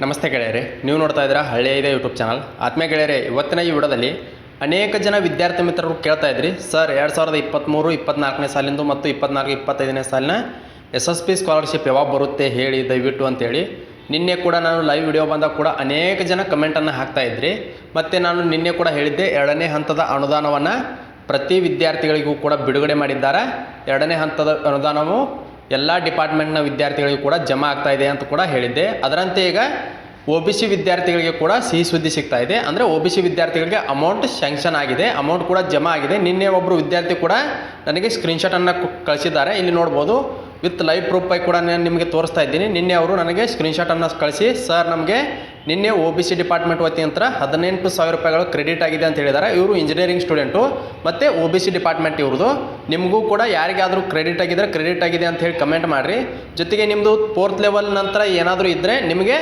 ನಮಸ್ತೆ ಗೆಳೆಯರೆ, ನೀವು ನೋಡ್ತಾ ಇದ್ದೀರಾ ಹಳ್ಳಿಯ ಇದೆ ಯೂಟ್ಯೂಬ್ ಚಾನಲ್ ಆತ್ಮೀಯ ಗೆಳೆಯರೆ, ಇವತ್ತಿನ ಈ ವಿಡಿಯೋದಲ್ಲಿ ಅನೇಕ ಜನ ವಿದ್ಯಾರ್ಥಿ ಮಿತ್ರರು ಕೇಳ್ತಾ ಇದ್ರಿ. ಸರ್, ಎರಡು ಸಾವಿರದ ಇಪ್ಪತ್ತ್ಮೂರು ಇಪ್ಪತ್ನಾಲ್ಕನೇ ಸಾಲಿಂದು ಮತ್ತು ಇಪ್ಪತ್ನಾಲ್ಕು, ಇಪ್ಪತ್ತೈದನೇ ಸಾಲಿನ ಎಸ್ ಎಸ್ ಪಿ ಸ್ಕಾಲರ್ಶಿಪ್ ಯಾವಾಗ ಬರುತ್ತೆ ಹೇಳಿ ದಯವಿಟ್ಟು ಅಂತೇಳಿ. ನಿನ್ನೆ ಕೂಡ ನಾನು ಲೈವ್ ವಿಡಿಯೋ ಬಂದಾಗ ಕೂಡ ಅನೇಕ ಜನ ಕಮೆಂಟನ್ನು ಹಾಕ್ತಾ ಇದ್ರಿ. ಮತ್ತು ನಾನು ನಿನ್ನೆ ಕೂಡ ಹೇಳಿದ್ದೆ, ಎರಡನೇ ಹಂತದ ಅನುದಾನವನ್ನು ಪ್ರತಿ ವಿದ್ಯಾರ್ಥಿಗಳಿಗೂ ಕೂಡ ಬಿಡುಗಡೆ ಮಾಡಿದ್ದಾರೆ. ಎರಡನೇ ಹಂತದ ಅನುದಾನವು ಎಲ್ಲ ಡಿಪಾರ್ಟ್ಮೆಂಟ್ನ ವಿದ್ಯಾರ್ಥಿಗಳಿಗೆ ಕೂಡ ಜಮಾ ಆಗ್ತಾ ಇದೆ ಅಂತ ಕೂಡ ಹೇಳಿದ್ದೆ. ಅದರಂತೆ ಈಗ ಒ ಬಿ ಸಿ ವಿದ್ಯಾರ್ಥಿಗಳಿಗೆ ಕೂಡ ಸಿಹಿ ಸುದ್ದಿ ಸಿಗ್ತಾ ಇದೆ. ಅಂದರೆ ಒ ಬಿ ಸಿ ವಿದ್ಯಾರ್ಥಿಗಳಿಗೆ ಅಮೌಂಟ್ ಸ್ಯಾಂಕ್ಷನ್ ಆಗಿದೆ. ಅಮೌಂಟ್ ಕೂಡ ಜಮಾ ಆಗಿದೆ. ನಿನ್ನೆ ಒಬ್ಬರು ವಿದ್ಯಾರ್ಥಿ ಕೂಡ ನನಗೆ ಸ್ಕ್ರೀನ್ಶಾಟನ್ನು ಕಳಿಸಿದ್ದಾರೆ. ಇಲ್ಲಿ ನೋಡ್ಬೋದು. ವಿತ್ ಲೈವ್ ಪ್ರೂಫ್ ಕೂಡ ನಾನು ನಿಮಗೆ ತೋರಿಸ್ತಾ ಇದ್ದೀನಿ. ನಿನ್ನೆ ಅವರು ನನಗೆ ಸ್ಕ್ರೀನ್ಶಾಟನ್ನು ಕಳಿಸಿ, ಸರ್, ನಮಗೆ ನಿನ್ನೆ ಒ ಬಿ ಸಿ ಡಿಪಾರ್ಟ್ಮೆಂಟ್ ವತಿಯಂತ್ರ ಹದಿನೆಂಟು ಸಾವಿರ ರೂಪಾಯಿಗಳು ಕ್ರೆಡಿಟ್ ಆಗಿದೆ ಅಂತ ಹೇಳಿದ್ದಾರೆ. ಇವರು ಇಂಜಿನಿಯರಿಂಗ್ ಸ್ಟೂಡೆಂಟು ಮತ್ತು ಓ ಬಿ ಸಿ ಡಿಪಾರ್ಟ್ಮೆಂಟ್ ಇವ್ರದ್ದು. ನಿಮಗೂ ಕೂಡ ಯಾರಿಗಾದರೂ ಕ್ರೆಡಿಟ್ ಆಗಿದ್ದರೆ ಕ್ರೆಡಿಟ್ ಆಗಿದೆ ಅಂತ ಹೇಳಿ ಕಮೆಂಟ್ ಮಾಡಿರಿ. ಜೊತೆಗೆ ನಿಮ್ಮದು ಫೋರ್ತ್ ಲೆವೆಲ್ ನಂತರ ಏನಾದರೂ ಇದ್ದರೆ ನಿಮಗೆ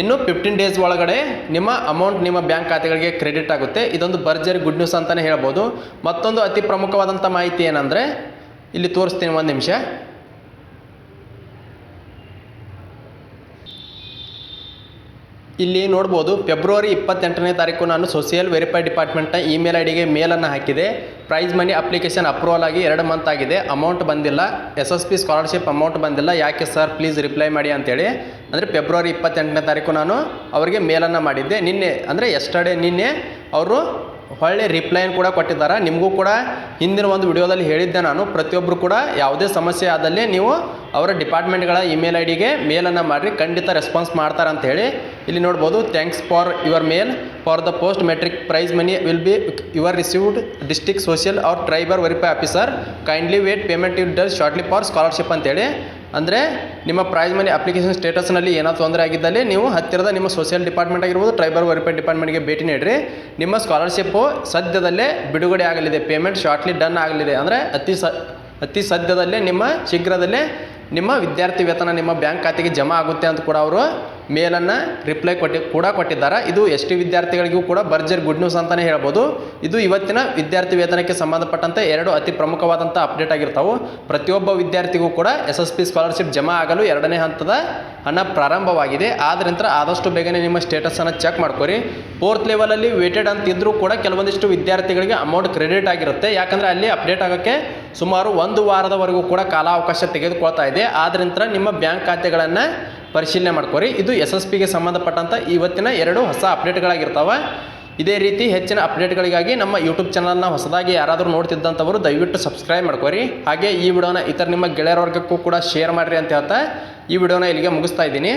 ಇನ್ನು ಫಿಫ್ಟೀನ್ ಡೇಸ್ ಒಳಗಡೆ ನಿಮ್ಮ ಅಮೌಂಟ್ ನಿಮ್ಮ ಬ್ಯಾಂಕ್ ಖಾತೆಗಳಿಗೆ ಕ್ರೆಡಿಟ್ ಆಗುತ್ತೆ. ಇದೊಂದು ಭರ್ಜರಿ ಗುಡ್ ನ್ಯೂಸ್ ಅಂತಲೇ ಹೇಳ್ಬೋದು. ಮತ್ತೊಂದು ಅತಿ ಪ್ರಮುಖವಾದಂಥ ಮಾಹಿತಿ ಏನಂದರೆ, ಇಲ್ಲಿ ತೋರಿಸ್ತೀನಿ ಒಂದು ನಿಮಿಷ. ಇಲ್ಲಿ ನೋಡ್ಬೋದು ಫೆಬ್ರವರಿ ಇಪ್ಪತ್ತೆಂಟನೇ ತಾರೀಕು ನಾನು ಸೋಷಿಯಲ್ ವೆರಿಫೈ ಡಿಪಾರ್ಟ್ಮೆಂಟ್ನ ಇಮೇಲ್ ಐ ಡಿಗೆ ಮೇಲನ್ನು ಹಾಕಿದೆ. ಪ್ರೈಸ್ ಮನಿ ಅಪ್ಲಿಕೇಶನ್ ಅಪ್ರೂವಲ್ ಆಗಿ ಎರಡು ಮಂತ್ ಆಗಿದೆ. ಅಮೌಂಟ್ ಬಂದಿಲ್ಲ. S S P scholarship amount ಬಂದಿಲ್ಲ. ಯಾಕೆ ಸರ್ ಪ್ಲೀಸ್ ರಿಪ್ಲೈ ಮಾಡಿ ಅಂತೇಳಿ. ಅಂದರೆ ಫೆಬ್ರವರಿ ಇಪ್ಪತ್ತೆಂಟನೇ ತಾರೀಕು ನಾನು ಅವರಿಗೆ ಮೇಲನ್ನು ಮಾಡಿದ್ದೆ. ನಿನ್ನೆ, ಅಂದರೆ ಎಸ್ಟರ್ಡೇ ನಿನ್ನೆ ಅವರು ಒಳ್ಳೆ ರಿಪ್ಲೈನ್ ಕೂಡ ಕೊಟ್ಟಿದ್ದಾರೆ. ನಿಮಗೂ ಕೂಡ ಹಿಂದಿನ ಒಂದು ವಿಡಿಯೋದಲ್ಲಿ ಹೇಳಿದ್ದೆ ನಾನು. ಪ್ರತಿಯೊಬ್ಬರು ಕೂಡ ಯಾವುದೇ ಸಮಸ್ಯೆ ಆದಲ್ಲಿ ನೀವು ಅವರ ಡಿಪಾರ್ಟ್ಮೆಂಟ್ಗಳ ಇಮೇಲ್ ಐ ಡಿಗೆ ಮೇಲನ್ನು ಮಾಡಿರಿ. ಖಂಡಿತ ರೆಸ್ಪಾನ್ಸ್ ಮಾಡ್ತಾರೆ ಅಂತ ಹೇಳಿ ಇಲ್ಲಿ ನೋಡ್ಬೋದು. Thanks for your mail for the post matric prize money will be your received district social or tribal verify officer kindly wait payment you does shortly for scholarship ಅಂತೇಳಿ ಅಂದರೆ ನಿಮ್ಮ ಪ್ರೈಸ್ ಮನಿ ಅಪ್ಲಿಕೇಶನ್ ಸ್ಟೇಟಸ್ನಲ್ಲಿ ಏನೋ ತೊಂದರೆ ಆಗಿದ್ದಲ್ಲಿ ನೀವು ಹತ್ತಿರದ ನಿಮ್ಮ social department ಆಗಿರ್ಬೋದು ಟ್ರೈಬಲ್ ವೆರಿಫೈ ಡಿಪಾರ್ಟ್ಮೆಂಟ್ಗೆ ಭೇಟಿ ನೀಡಿರಿ. ನಿಮ್ಮ ಸ್ಕಾಲರ್ಶಿಪ್ಪು ಸದ್ಯದಲ್ಲೇ ಬಿಡುಗಡೆ ಆಗಲಿದೆ ಪೇಮೆಂಟ್ ಶಾರ್ಟ್ಲಿ ಡನ್ ಆಗಲಿದೆ. ಅಂದರೆ ಅತಿ ಸ, ಅತಿ ಸದ್ಯದಲ್ಲೇ ನಿಮ್ಮ ಶೀಘ್ರದಲ್ಲೇ ನಿಮ್ಮ ವಿದ್ಯಾರ್ಥಿ ವೇತನ ನಿಮ್ಮ ಬ್ಯಾಂಕ್ ಖಾತೆಗೆ ಜಮಾ ಆಗುತ್ತೆ ಅಂತ ಕೂಡ ಅವರು ಮೇಲನ್ನು ರಿಪ್ಲೈ ಕೊಟ್ಟಿ, ಕೂಡ ಕೊಟ್ಟಿದ್ದಾರೆ. ಇದು ಎಸ್ ಟಿ ವಿದ್ಯಾರ್ಥಿಗಳಿಗೂ ಕೂಡ ಭರ್ಜರಿ ಗುಡ್ ನ್ಯೂಸ್ ಅಂತಲೇ ಹೇಳ್ಬೋದು. ಇದು ಇವತ್ತಿನ ವಿದ್ಯಾರ್ಥಿ ವೇತನಕ್ಕೆ ಸಂಬಂಧಪಟ್ಟಂತೆ ಎರಡು ಅತಿ ಪ್ರಮುಖವಾದಂಥ ಅಪ್ಡೇಟ್ ಆಗಿರ್ತಾವೆ. ಪ್ರತಿಯೊಬ್ಬ ವಿದ್ಯಾರ್ಥಿಗೂ ಕೂಡ ಎಸ್ ಎಸ್ ಪಿ ಸ್ಕಾಲರ್ಶಿಪ್ ಜಮಾ ಆಗಲು ಎರಡನೇ ಹಂತದ ಹಣ ಪ್ರಾರಂಭವಾಗಿದೆ. ಆದ್ರಿಂದ ಆದಷ್ಟು ಬೇಗನೆ ನಿಮ್ಮ ಸ್ಟೇಟಸನ್ನು ಚೆಕ್ ಮಾಡ್ಕೊರಿ. ಫೋರ್ತ್ ಲೆವೆಲಲ್ಲಿ ವೇಟೆಡ್ ಅಂತ ಇದ್ದರೂ ಕೂಡ ಕೆಲವೊಂದಿಷ್ಟು ವಿದ್ಯಾರ್ಥಿಗಳಿಗೆ ಅಮೌಂಟ್ ಕ್ರೆಡಿಟ್ ಆಗಿರುತ್ತೆ. ಯಾಕಂದರೆ ಅಲ್ಲಿ ಅಪ್ಡೇಟ್ ಆಗೋಕ್ಕೆ ಸುಮಾರು ಒಂದು ವಾರದವರೆಗೂ ಕೂಡ ಕಾಲಾವಕಾಶ ತೆಗೆದುಕೊಳ್ತಾ ಇದೆ. ಆದ್ರಿಂದ ನಿಮ್ಮ ಬ್ಯಾಂಕ್ ಖಾತೆಗಳನ್ನು ಪರಿಶೀಲನೆ ಮಾಡ್ಕೊರಿ. ಇದು ಎಸ್ ಎಸ್ ಪಿಗೆ ಸಂಬಂಧಪಟ್ಟಂಥ ಇವತ್ತಿನ ಎರಡು ಹೊಸ ಅಪ್ಡೇಟ್ಗಳಾಗಿರ್ತಾವೆ. ಇದೇ ರೀತಿ ಹೆಚ್ಚಿನ ಅಪ್ಡೇಟ್ಗಳಿಗಾಗಿ ನಮ್ಮ ಯೂಟ್ಯೂಬ್ ಚಾನಲ್ನ ಹೊಸದಾಗಿ ಯಾರಾದರೂ ನೋಡ್ತಿದ್ದಂಥವರು ದಯವಿಟ್ಟು ಸಬ್ಸ್ಕ್ರೈಬ್ ಮಾಡ್ಕೊರಿ. ಹಾಗೆ ಈ ವಿಡಿಯೋನ ಇತರ ನಿಮ್ಮ ಗೆಳೆಯರ ವರ್ಗಕ್ಕೂ ಕೂಡ ಶೇರ್ ಮಾಡಿರಿ ಅಂತ ಹೇಳ್ತಾ ಈ ವಿಡಿಯೋನ ಇಲ್ಲಿಗೆ ಮುಗಿಸ್ತಾ ಇದ್ದೀನಿ.